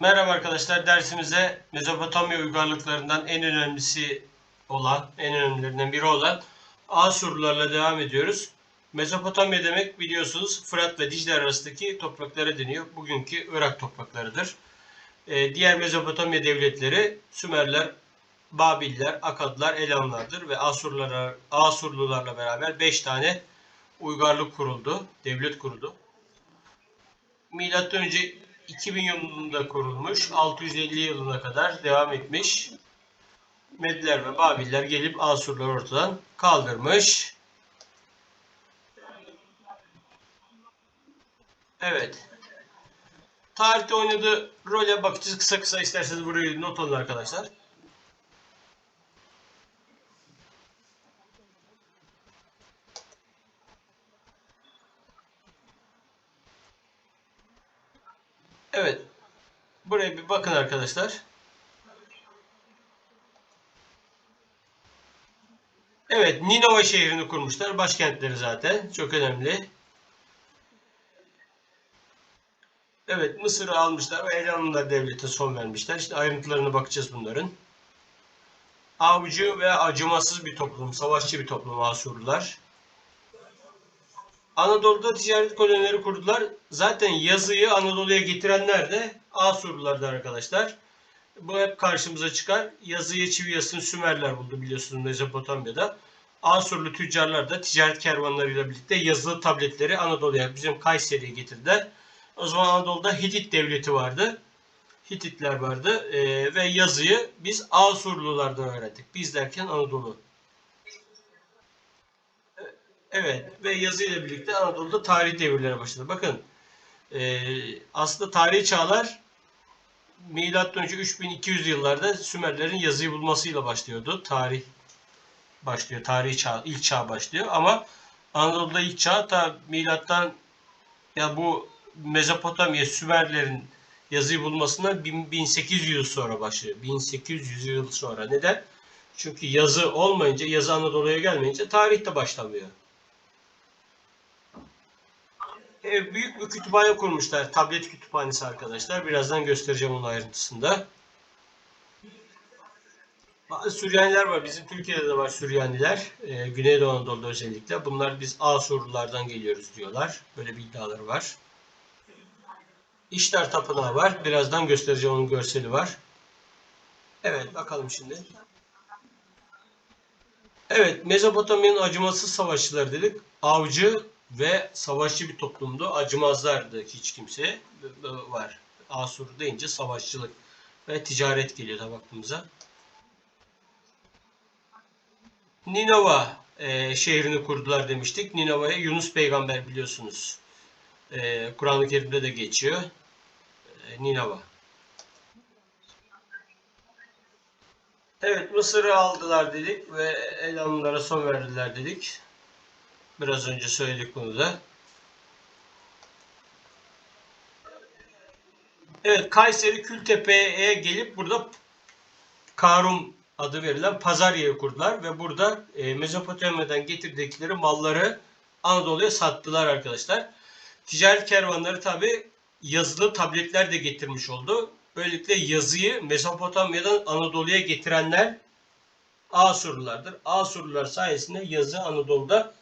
Merhaba arkadaşlar. Dersimize Mezopotamya uygarlıklarından en önemlisi olan, en önemlilerinden biri olan Asurlularla devam ediyoruz. Mezopotamya demek biliyorsunuz Fırat ve Dicle arasındaki topraklara deniyor. Bugünkü Irak topraklarıdır. Ee, diğer Mezopotamya devletleri Sümerler, Babiller, Akadlar, Elamlardır ve Asurlular, Asurlularla beraber 5 tane uygarlık kuruldu, devlet kuruldu. Milattan önce 2000 yılında kurulmuş, 650 yılına kadar devam etmiş. Mediler ve Babiller gelip Asurları ortadan kaldırmış. Evet. Tarihte oynadığı role bakacağız kısa kısa isterseniz burayı not alın arkadaşlar. Evet. Buraya bir bakın arkadaşlar. Evet, Ninova şehrini kurmuşlar. Başkentleri zaten. Çok önemli. Evet, Mısır'ı almışlar ve Elanlılar devlete son vermişler. İşte ayrıntılarına bakacağız bunların. Avcı ve acımasız bir toplum, savaşçı bir toplum Asurlular. Anadolu'da ticaret kolonileri kurdular. Zaten yazıyı Anadolu'ya getirenler de Asurlulardı arkadaşlar. Bu hep karşımıza çıkar. Yazıyı çivi yazısını Sümerler buldu biliyorsunuz Mezopotamya'da. Asurlu tüccarlar da ticaret kervanlarıyla birlikte yazılı tabletleri Anadolu'ya, bizim Kayseri'ye getirdiler. O zaman Anadolu'da Hitit devleti vardı. Hititler vardı Ee, ve yazıyı biz Asurlulardan öğrendik. Biz derken Anadolu. Evet ve yazıyla birlikte Anadolu'da tarih devirlere başladı. Bakın e, aslında tarihi çağlar milattan önce 3200 yıllarda Sümerlerin yazıyı bulmasıyla başlıyordu. Tarih başlıyor. Tarihi çağ, ilk çağ başlıyor ama Anadolu'da ilk çağ ta milattan ya bu Mezopotamya Sümerlerin yazıyı bulmasından 1800 yıl sonra başlıyor. 1800 yıl sonra. Neden? Çünkü yazı olmayınca, yazı Anadolu'ya gelmeyince tarih de başlamıyor. E, büyük bir kütüphane kurmuşlar. Tablet kütüphanesi arkadaşlar. Birazdan göstereceğim onun ayrıntısında. Süryaniler var. Bizim Türkiye'de de var Süryaniler. E, Güneydoğu Anadolu'da özellikle. Bunlar biz Asurlulardan geliyoruz diyorlar. Böyle bir iddiaları var. İştar Tapınağı var. Birazdan göstereceğim onun görseli var. Evet bakalım şimdi. Evet Mezopotamya'nın acımasız savaşçıları dedik. Avcı ve savaşçı bir toplumdu. Acımazlardı hiç kimse. Var. Asur deyince savaşçılık ve ticaret geliyor da baktığımıza. Ninova e, şehrini kurdular demiştik. Ninova'ya Yunus peygamber biliyorsunuz. E, Kur'an-ı Kerim'de de geçiyor. E, Ninova. Evet Mısır'ı aldılar dedik ve Elamlara son verdiler dedik. Biraz önce söyledik bunu da. Evet Kayseri Kültepe'ye gelip burada Karum adı verilen pazar yeri kurdular ve burada e, Mezopotamya'dan getirdikleri malları Anadolu'ya sattılar arkadaşlar. Ticaret kervanları tabi yazılı tabletler de getirmiş oldu. Böylelikle yazıyı Mezopotamya'dan Anadolu'ya getirenler Asurlulardır. Asurlular sayesinde yazı Anadolu'da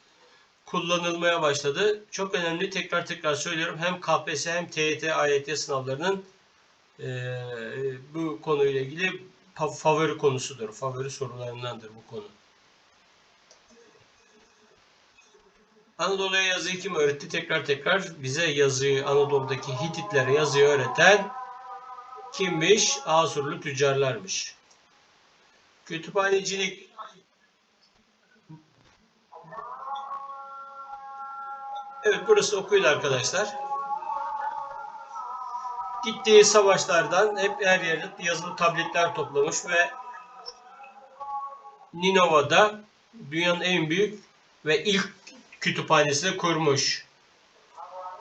kullanılmaya başladı. Çok önemli tekrar tekrar söylüyorum. Hem KPSS hem TYT, AYT sınavlarının e, bu konuyla ilgili favori konusudur. Favori sorularındandır bu konu. Anadolu'ya yazıyı kim öğretti? Tekrar tekrar bize yazıyı Anadolu'daki Hititlere yazıyı öğreten kimmiş? Asurlu tüccarlarmış. Kütüphanecilik Evet burası okuydu arkadaşlar. Gittiği savaşlardan hep her yerde yazılı tabletler toplamış ve Ninova'da dünyanın en büyük ve ilk kütüphanesini kurmuş.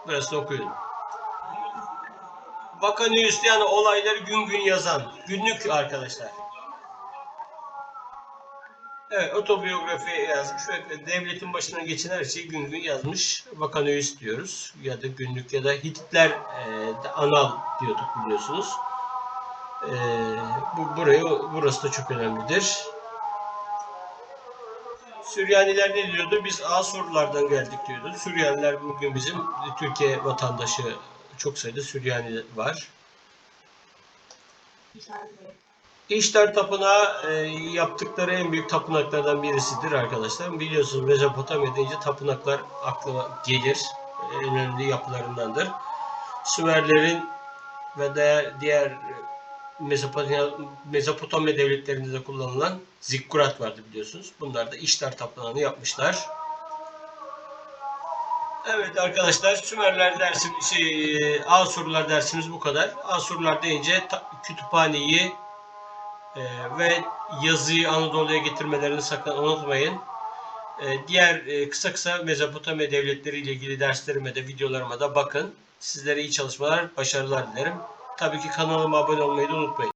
Burası okuyun. Vakanüs yani olayları gün gün yazan. Günlük arkadaşlar. Evet, otobiyografi yazmış ve devletin başına geçen her şeyi gün gün yazmış. Vakanüis diyoruz ya da günlük ya da Hititler e, anal diyorduk biliyorsunuz. E, bu burayı burası da çok önemlidir. Süryaniler ne diyordu? Biz Asurlardan geldik diyordu. Süryaniler bugün bizim Türkiye vatandaşı çok sayıda Süryani var. İştar Tapınağı e, yaptıkları en büyük tapınaklardan birisidir arkadaşlar. Biliyorsunuz Mezopotamya deyince tapınaklar aklıma gelir. En önemli yapılarındandır. Sümerlerin ve diğer, diğer Mezopotamya, Mezopotamya devletlerinde de kullanılan zikkurat vardı biliyorsunuz. Bunlar da İştar Tapınağı'nı yapmışlar. Evet arkadaşlar Sümerler dersim şey Asurlar dersimiz bu kadar. Asurlar deyince kütüphaneyi e, ve yazıyı Anadolu'ya getirmelerini sakın unutmayın. E, diğer e, kısa kısa Mezopotamya devletleri ile ilgili derslerime de videolarıma da bakın. Sizlere iyi çalışmalar, başarılar dilerim. Tabii ki kanalıma abone olmayı da unutmayın.